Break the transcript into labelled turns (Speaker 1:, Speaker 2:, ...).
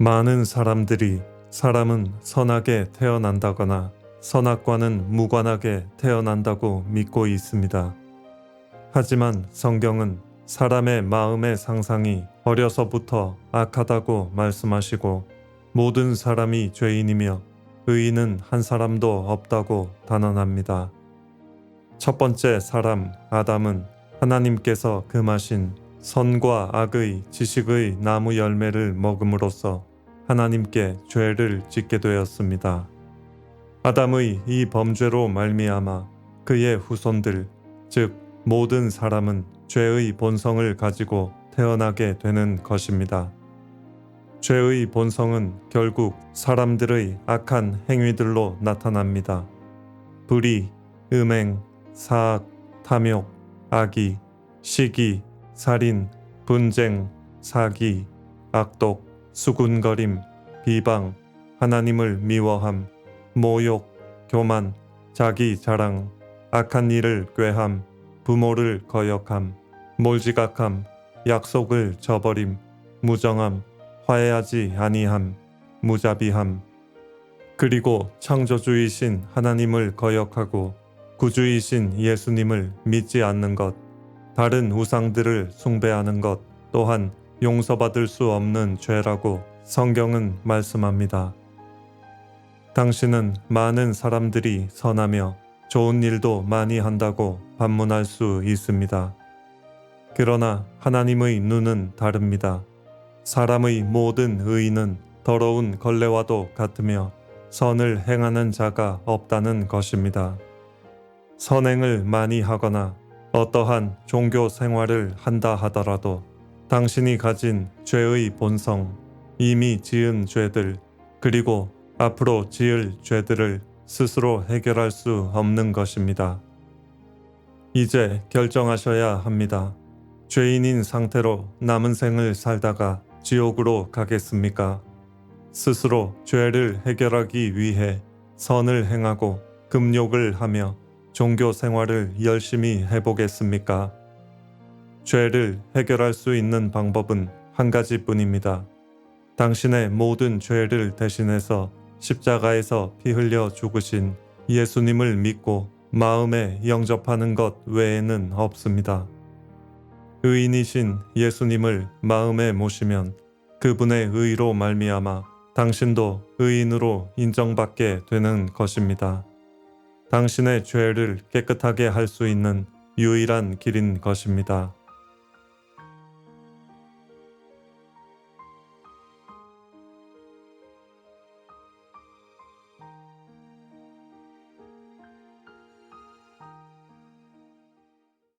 Speaker 1: 많은 사람들이 사람은 선하게 태어난다거나 선악과는 무관하게 태어난다고 믿고 있습니다. 하지만 성경은 사람의 마음의 상상이 어려서부터 악하다고 말씀하시고 모든 사람이 죄인이며 의인은 한 사람도 없다고 단언합니다. 첫 번째 사람 아담은 하나님께서 금하신 선과 악의 지식의 나무 열매를 먹음으로써 하나님께 죄를 짓게 되었습니다. 아담의 이 범죄로 말미암아 그의 후손들 즉 모든 사람은 죄의 본성을 가지고 태어나게 되는 것입니다. 죄의 본성은 결국 사람들의 악한 행위들로 나타납니다. 불의, 음행, 사악, 탐욕, 악의, 시기, 살인, 분쟁, 사기, 악독, 수군거림, 비방, 하나님을 미워함, 모욕, 교만, 자기 자랑, 악한 일을 꾀함, 부모를 거역함, 몰지각함, 약속을 저버림, 무정함, 화해하지 아니함, 무자비함, 그리고 창조주이신 하나님을 거역하고 구주이신 예수님을 믿지 않는 것, 다른 우상들을 숭배하는 것 또한 용서받을 수 없는 죄라고 성경은 말씀합니다. 당신은 많은 사람들이 선하며 좋은 일도 많이 한다고 반문할 수 있습니다. 그러나 하나님의 눈은 다릅니다. 사람의 모든 의인은 더러운 걸레와도 같으며 선을 행하는 자가 없다는 것입니다. 선행을 많이 하거나 어떠한 종교 생활을 한다 하더라도 당신이 가진 죄의 본성, 이미 지은 죄들, 그리고 앞으로 지을 죄들을 스스로 해결할 수 없는 것입니다. 이제 결정하셔야 합니다. 죄인인 상태로 남은 생을 살다가 지옥으로 가겠습니까? 스스로 죄를 해결하기 위해 선을 행하고 금욕을 하며 종교 생활을 열심히 해보겠습니까? 죄를 해결할 수 있는 방법은 한 가지뿐입니다. 당신의 모든 죄를 대신해서 십자가에서 피 흘려 죽으신 예수님을 믿고 마음에 영접하는 것 외에는 없습니다. 의인이신 예수님을 마음에 모시면 그분의 의로 말미암아 당신도 의인으로 인정받게 되는 것입니다. 당신의 죄를 깨끗하게 할 수 있는 유일한 길인 것입니다.